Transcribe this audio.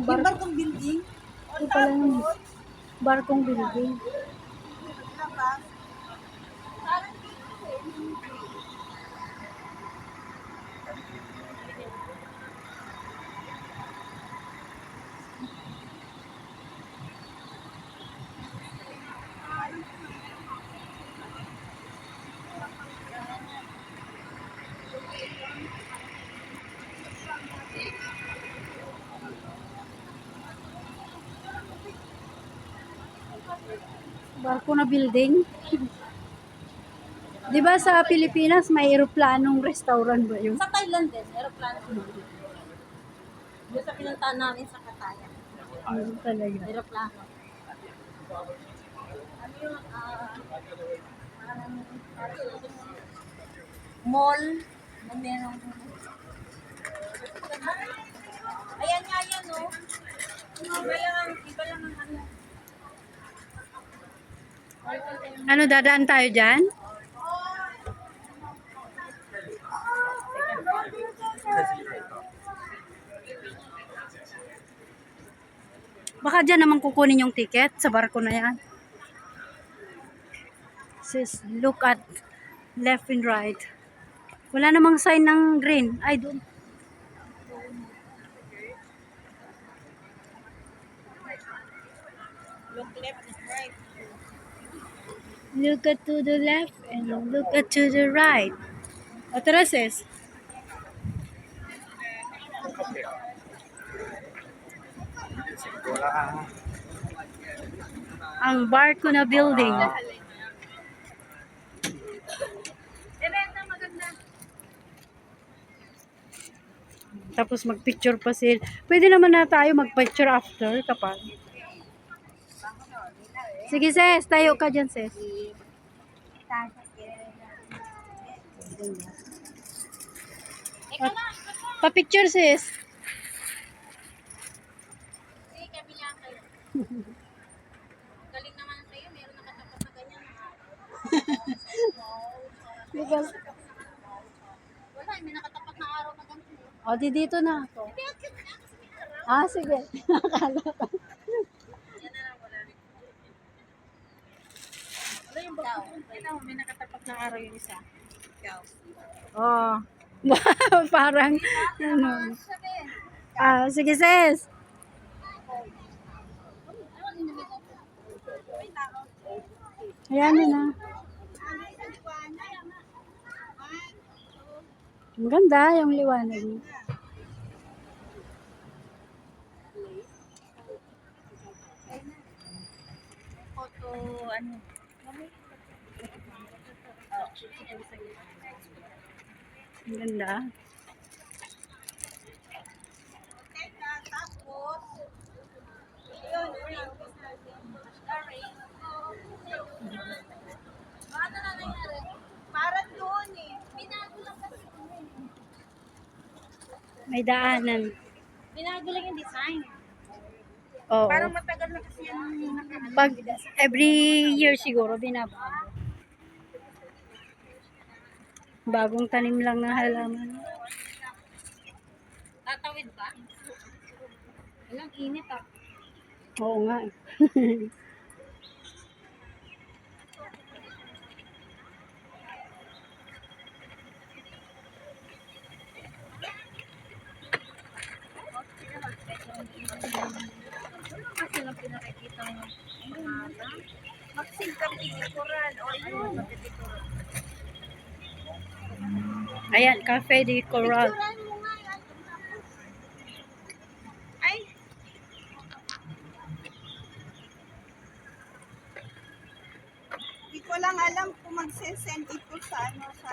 Yung bar barkong building. ito pala yung barkong building. Barko na building. Di ba sa Pilipinas may eroplanong restaurant ba yun? Sa Thailand din, aeroplano building. Doon sa pinuntahan namin sa Katayan. Ano talaga? Aeroplano. Ano yung, ah, parang, mall na merong Ayan nga yan, no? Iba lang, iba lang ang ano. Ano, dadaan tayo dyan? Baka dyan naman kukunin yung ticket sa barko na yan. Sis, look at left and right. Wala namang sign ng green. Ay, doon. Look left and right. Look at to the left and look at to the right. O tara sis. Ang barko na building. Tapos magpicture pa sila. Pwede naman na tayo magpicture after kapag. Sige sis, tayo ka dyan sis. Pa-picture sis. Galing naman kayo, meron nakatapat na ganyan. Wala, may nakatapat na araw na ganito. o di dito na ako. Ah, sige. Akala ko. Yan na lang, wala rin. Yung bago. Ito, may nakatapat na araw yung isa. Ikaw. Oh. Wow, parang ano. Ah, sige sis. Ayan na na. Ang ganda yung liwanag. niya. Photo, ano? Ang ganda. May daanan. Binago lang yung design. Oo. Parang matagal na kasi nakaano. Pag every year siguro binabago. Bagong tanim lang ng halaman. Tatawid ba? Ilang init ah. Oo nga. eh. Kasi lang pinakikita mo. Maxim kang tinikuran. O yun. Ayan, Cafe de Coral. Ay. Hindi ko lang alam kung magsesend ito sa ano sa